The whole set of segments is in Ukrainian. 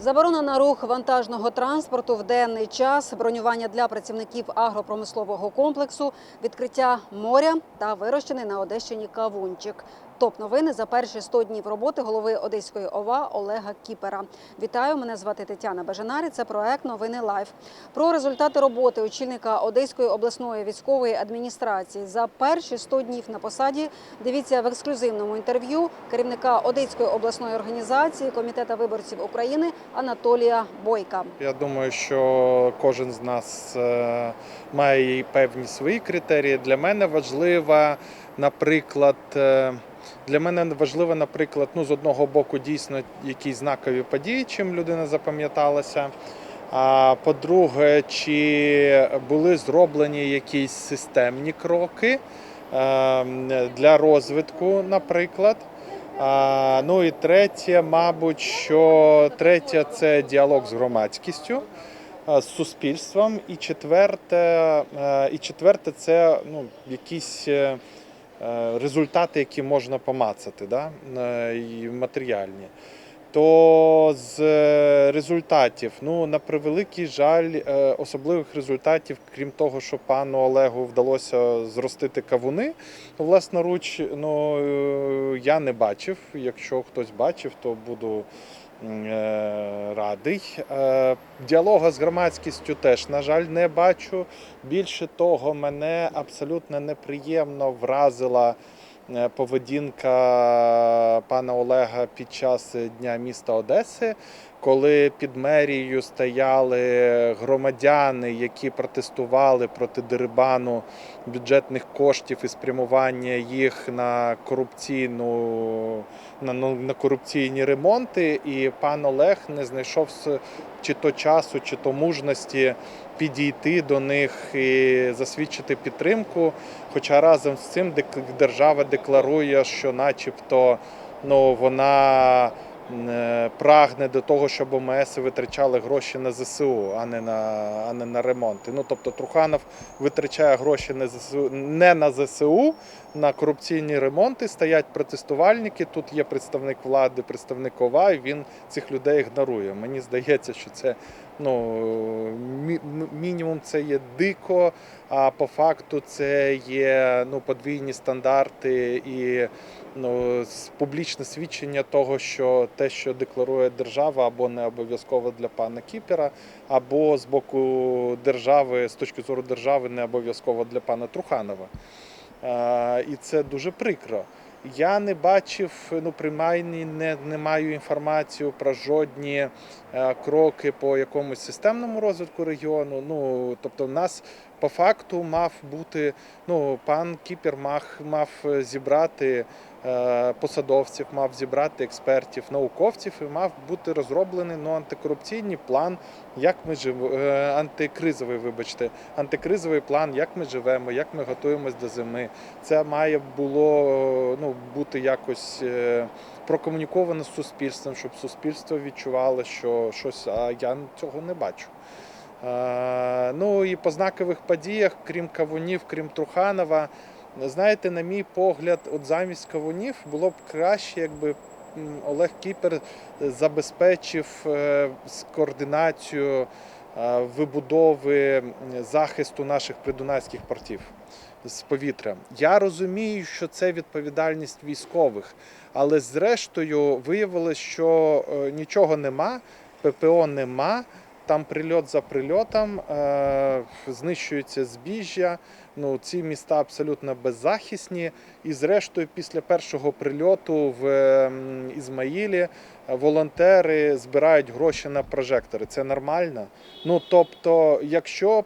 Заборона на рух вантажного транспорту в денний час, бронювання для працівників агропромислового комплексу, відкриття моря та вирощений на Одещині кавунчик. Топ новини за перші 100 днів роботи голови Одеської ОВА Олега Кіпера. Вітаю, мене звати Тетяна Бажанарі. Це проект Новини Лайф. Про результати роботи очільника Одеської обласної військової адміністрації за перші 100 днів на посаді. Дивіться в ексклюзивному інтерв'ю керівника Одеської обласної організації Комітету виборців України Анатолія Бойка. Я думаю, що кожен з нас е, має певні свої критерії. Для мене важлива, наприклад, е, для мене важливо, наприклад, ну з одного боку, дійсно якісь знакові події, чим людина запам'яталася. А по-друге, чи були зроблені якісь системні кроки е, для розвитку, наприклад. Ну і третє, мабуть, що третє це діалог з громадськістю, з суспільством. І четверте, е, і четверте це ну, якісь е, е, результати, які можна помацати, да? е, і матеріальні. То з е, результатів, ну на превеликий жаль, е, особливих результатів, крім того, що пану Олегу вдалося зростити кавуни, власноруч, ну е, я не бачив. Якщо хтось бачив, то буду е, радий. Е, Діалога з громадськістю теж, на жаль, не бачу. Більше того, мене абсолютно неприємно вразила. е, Поведінка пана Олега під час дня міста Одеси, коли під мерією стояли громадяни, які протестували проти дерибану бюджетних коштів і спрямування їх на корупційну на, ну, на корупційні ремонти. І пан Олег не знайшов чи то часу, чи то мужності підійти до них і засвідчити підтримку. Хоча разом з цим держава декларує, що, начебто, ну вона прагне до того, щоб ОМС витрачали гроші на ЗСУ, а не на, а не на ремонти. Ну тобто Труханов витрачає гроші не, ЗСУ, не на ЗСУ, на корупційні ремонти. Стоять протестувальники. Тут є представник влади, представник ОВА, і він цих людей ігнорує. Мені здається, що це ну, мі- мінімум це є дико, а по факту це є ну, подвійні стандарти і ну, публічне свідчення того, що те, що декларує держава, або не обов'язково для пана Кіпера, або з боку держави, з точки зору держави, не обов'язково для пана Труханова. І це дуже прикро. Я не бачив, ну принаймні не, не маю інформацію про жодні е, кроки по якомусь системному розвитку регіону. Ну тобто, в нас по факту мав бути ну пан Кіпер мав, мав зібрати е, посадовців, мав зібрати експертів, науковців і мав бути розроблений ну, антикорупційний план, як ми живемо, антикризовий, вибачте, антикризовий план, як ми живемо, як ми готуємось до зими. Це має було ну, бути якось е, прокомуніковано з суспільством, щоб суспільство відчувало, що щось, а я цього не бачу. Е, Ну і по знакових подіях, крім Кавунів, крім Труханова, знаєте, на мій погляд, от замість Кавунів було б краще, якби Олег Кіпер забезпечив е, координацію е, вибудови захисту наших придунайських портів з повітря. Я розумію, що це відповідальність військових, але зрештою виявилось, що е, нічого нема, ППО нема. Там прильот за прильотом, е, знищується збіжжя. Ну, ці міста абсолютно беззахисні. І зрештою, після першого прильоту в ем, Ізмаїлі е, волонтери збирають гроші на прожектори. Це нормально. Ну тобто, якщо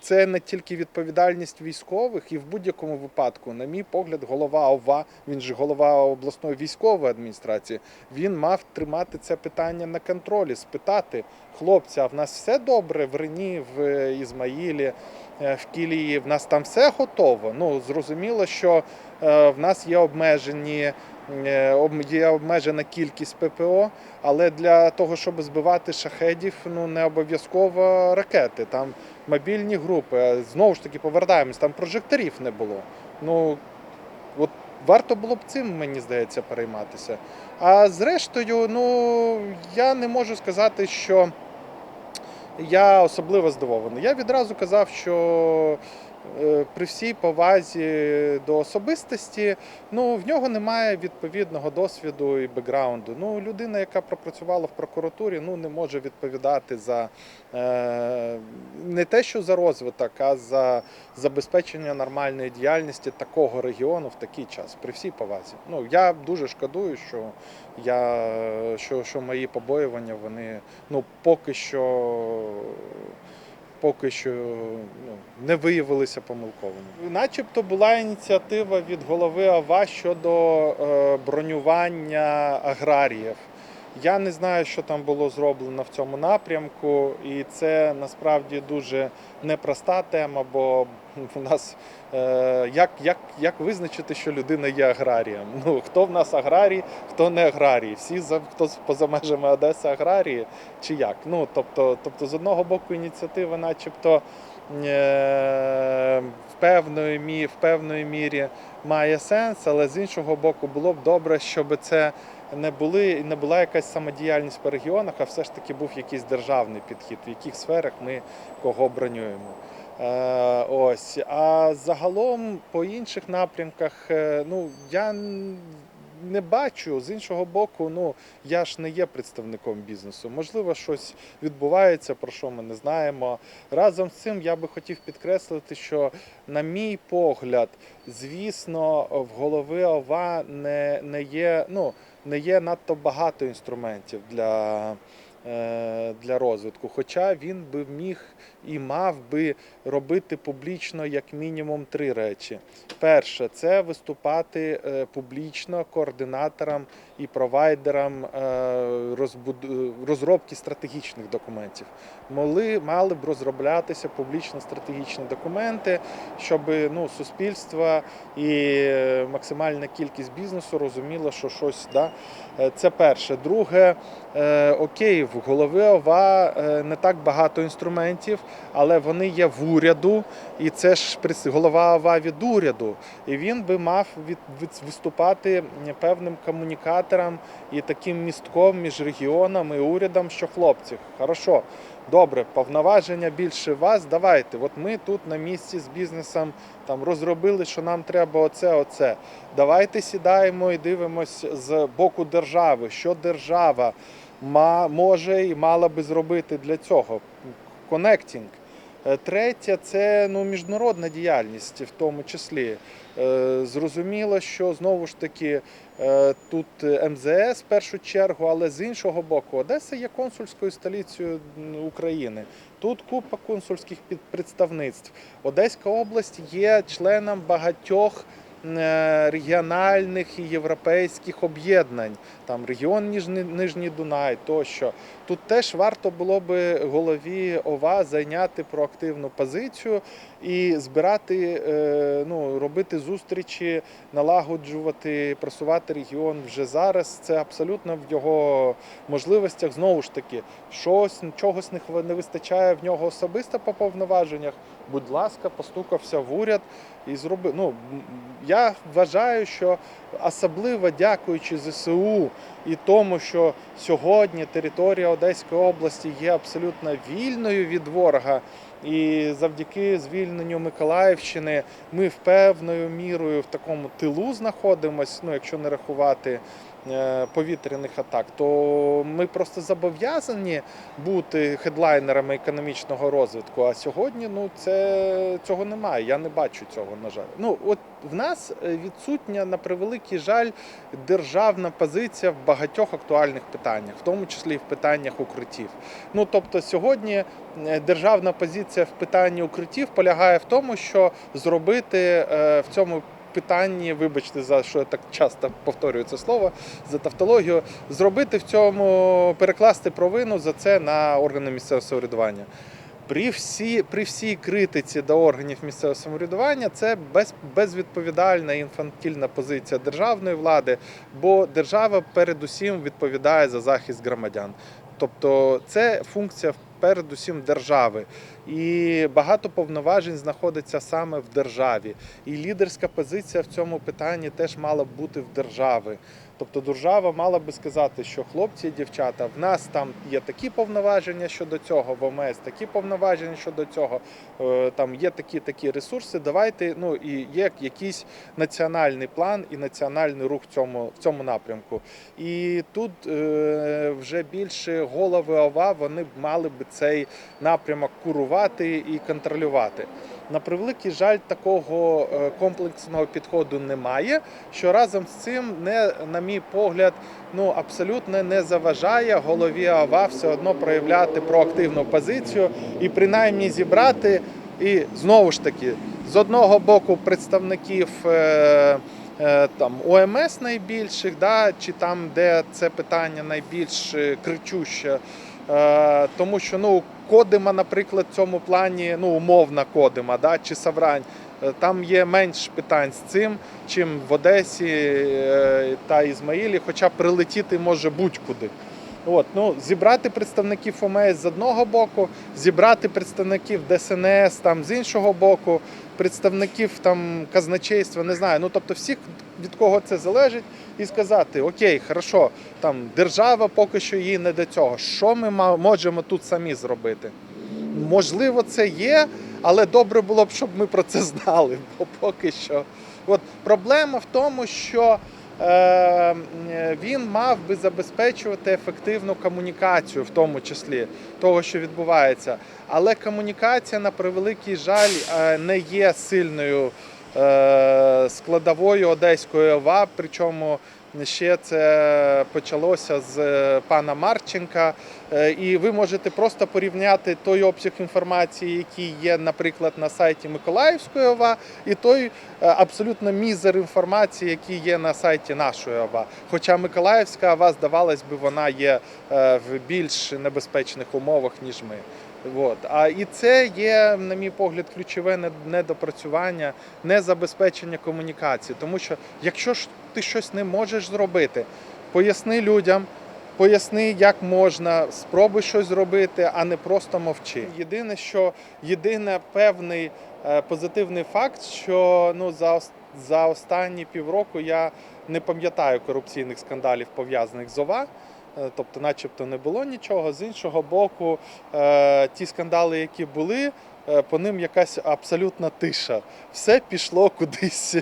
це не тільки відповідальність військових, і в будь-якому випадку, на мій погляд, голова ОВА, він же голова обласної військової адміністрації, він мав тримати це питання на контролі, спитати хлопця, а в нас все добре в Рені, в Ізмаїлі, е, в Кілії, в нас там все готово. Ну зрозуміло, що е, в нас є обмежені. Е, Є обмежена кількість ППО, але для того, щоб збивати шахедів, ну не обов'язково ракети. Там мобільні групи. Знову ж таки повертаємось, там прожекторів не було. Ну от варто було б цим, мені здається, перейматися. А зрештою, ну я не можу сказати, що я особливо здивований. Я відразу казав, що при всій повазі до особистості, ну в нього немає відповідного досвіду і бекграунду. Ну, людина, яка пропрацювала в прокуратурі, ну не може відповідати за е, не те, що за розвиток, а за забезпечення нормальної діяльності такого регіону в такий час. При всій повазі. Ну я дуже шкодую, що я що, що мої побоювання вони ну поки що. Поки що ну, не виявилися помилковими. Начебто була ініціатива від голови АВА щодо е, бронювання аграріїв. Я не знаю, що там було зроблено в цьому напрямку, і це насправді дуже непроста тема, бо у нас е, як, як, як визначити, що людина є аграрієм? Ну хто в нас аграрій, хто не аграрій? Всі за хто поза межами Одеси аграрії чи як? Ну тобто, тобто, з одного боку, ініціатива, начебто. е, В певної, мі, в певної мірі має сенс, але з іншого боку, було б добре, щоб це не були не була якась самодіяльність по регіонах, а все ж таки був якийсь державний підхід, в яких сферах ми кого бронюємо. Е, ось. А загалом по інших напрямках, е, ну я не бачу з іншого боку, ну я ж не є представником бізнесу. Можливо, щось відбувається, про що ми не знаємо. Разом з цим я би хотів підкреслити, що, на мій погляд, звісно, в голови ОВА не, не є. Ну, не є надто багато інструментів для, е, для розвитку. Хоча він би міг і мав би робити публічно як мінімум три речі. Перше, це виступати е, публічно координаторам і провайдерам е, розробки стратегічних документів. Мали, мали б розроблятися публічно стратегічні документи, щоб ну, суспільство і максимальна кількість бізнесу розуміло, що щось да. Е, Це перше. Друге, е, окей, в голови ОВА не так багато інструментів, але вони є в уряду, і це ж голова ОВА від уряду. І він би мав від, від- виступати певним комунікатором і таким містком між регіоном і урядом, що хлопці, хорошо. Добре, повноваження більше вас. Давайте. От ми тут на місці з бізнесом там розробили, що нам треба оце, оце. Давайте сідаємо і дивимось з боку держави, що держава може і мала би зробити для цього. Конектінг. Е, Третє це ну, міжнародна діяльність в тому числі. Е, Зрозуміло, що знову ж таки е, тут МЗС в першу чергу, але з іншого боку, Одеса є консульською столицею України. Тут купа консульських представництв. Одеська область є членом багатьох регіональних і європейських об'єднань, там регіон Ніжний, Нижній Дунай тощо. Тут теж варто було би голові ОВА зайняти проактивну позицію і збирати, е, ну, робити зустрічі, налагоджувати, просувати регіон вже зараз. Це абсолютно в його можливостях. Знову ж таки, щось чогось не вистачає в нього особисто по повноваженнях. Будь ласка, постукався в уряд і зробив. Ну я вважаю, що особливо дякуючи ЗСУ і тому, що сьогодні територія Одеської області є абсолютно вільною від ворога. І завдяки звільненню Миколаївщини ми в певною мірою в такому тилу знаходимось. Ну, якщо не рахувати повітряних атак, то ми просто зобов'язані бути хедлайнерами економічного розвитку. А сьогодні ну це цього немає. Я не бачу цього. На жаль. Ну от в нас е, відсутня на превеликий жаль державна позиція в багатьох актуальних питаннях, в тому числі і в питаннях укриттів. Ну тобто сьогодні е, державна позиція в питанні укриттів полягає в тому, що зробити е, в цьому питанні, вибачте, за що я так часто повторюю це слово, за тавтологію, зробити в цьому, перекласти провину за це на органи місцевого самоврядування. При всі, при всій критиці до органів місцевого самоврядування це без, безвідповідальна і інфантильна позиція державної влади, бо держава передусім відповідає за захист громадян. Тобто це функція передусім держави. І багато повноважень знаходиться саме в державі. І лідерська позиція в цьому питанні теж мала б бути в держави. Тобто держава мала би сказати, що хлопці і дівчата, в нас там є такі повноваження щодо цього, в ОМС такі повноваження щодо цього, е, там є такі такі ресурси. Давайте ну і є якийсь національний план і національний рух в цьому в цьому напрямку. І тут е, вже більше голови ОВА вони б мали би цей напрямок курувати і контролювати. На превеликий жаль, такого е, комплексного підходу немає. Що разом з цим, не на мій погляд, ну абсолютно не заважає голові ОВА все одно проявляти проактивну позицію і принаймні зібрати. І знову ж таки, з одного боку, представників е, е, там ОМС найбільших, да, чи там, де це питання найбільш кричуще. Е, тому що ну, Кодима, наприклад, в цьому плані, ну, умовна Кодима, да, чи Саврань, е, там є менш питань з цим, чим в Одесі е, та Ізмаїлі, хоча прилетіти може будь-куди. От, ну, зібрати представників ОМС з одного боку, зібрати представників ДСНС там з іншого боку, представників там казначейства, не знаю. Ну тобто всіх, від кого це залежить, і сказати: Окей, хорошо, там держава поки що їй не до цього. Що ми можемо тут самі зробити? Можливо, це є, але добре було б, щоб ми про це знали. Бо поки що. От проблема в тому, що він мав би забезпечувати ефективну комунікацію, в тому числі того, що відбувається. Але комунікація, на превеликий жаль, е, не є сильною е, складовою одеської ОВА. Причому ще це почалося з е, пана Марченка. Е, І ви можете просто порівняти той обсяг інформації, який є, наприклад, на сайті Миколаївської ОВА, і той е, абсолютно мізер інформації, який є на сайті нашої ОВА. Хоча Миколаївська ОВА, здавалось би, вона є е, в більш небезпечних умовах, ніж ми. От. А і це є, на мій погляд, ключове не- недопрацювання, незабезпечення комунікації. Тому що якщо ж ти щось не можеш зробити, поясни людям, поясни, як можна, спробуй щось зробити, а не просто мовчи. Єдине, що єдине певний е, позитивний факт, що ну за за останні півроку я не пам'ятаю корупційних скандалів пов'язаних з ОВА. Е, Тобто, начебто, не було нічого. З іншого боку, е, ті скандали, які були, е, по ним якась абсолютна тиша. Все пішло кудись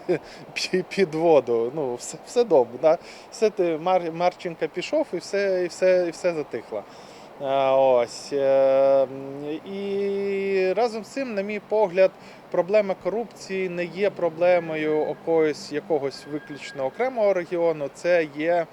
під воду. Ну, все, все добре. Да? Все ти Мар, Марченка пішов і все, і все, і все затихло. Ось. І разом з цим, на мій погляд, проблема корупції не є проблемою якогось, якогось виключно окремого регіону. Це є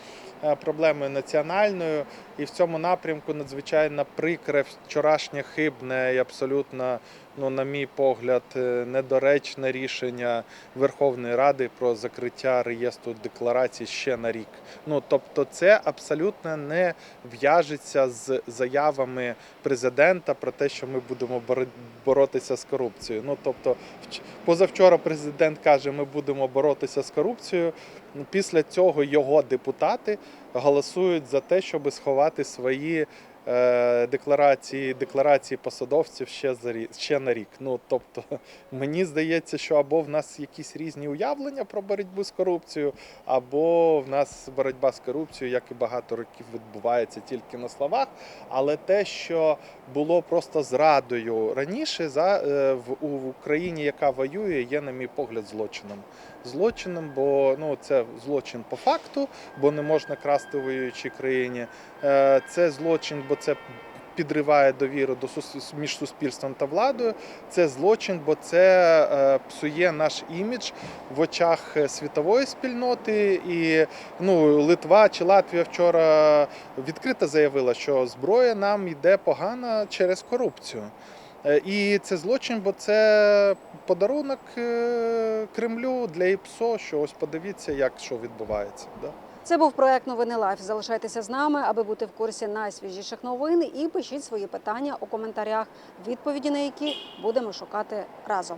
проблемою національною, і в цьому напрямку надзвичайно прикре вчорашнє хибне і абсолютно, ну, на мій погляд, е, недоречне рішення Верховної Ради про закриття реєстру декларацій ще на рік. Ну тобто, це абсолютно не в'яжеться з заявами президента про те, що ми будемо боротися з корупцією. Ну тобто, вч- позавчора президент каже, ми будемо боротися з корупцією. Після цього його депутати голосують за те, щоб сховати свої е, декларації, декларації посадовців ще за рі- ще на рік. Ну тобто, мені здається, що або в нас якісь різні уявлення про боротьбу з корупцією, або в нас боротьба з корупцією, як і багато років відбувається тільки на словах. Але те, що було просто зрадою раніше, за е, в Україні, яка воює, є, на мій погляд, злочином. Злочином, бо ну це злочин по факту, бо не можна красти в воюючій країні. Е, Це злочин, бо це підриває довіру до між суспільством та владою. Це злочин, бо це е, псує наш імідж в очах е, світової спільноти. І ну, Литва чи Латвія вчора відкрито заявила, що зброя нам йде погано через корупцію. Е, І це злочин, бо це подарунок е, Кремлю для ІПСО, що ось подивіться, як що відбувається. Да? Це був проект Новини Лайф. Залишайтеся з нами, аби бути в курсі найсвіжіших новин. І пишіть свої питання у коментарях, відповіді на які будемо шукати разом.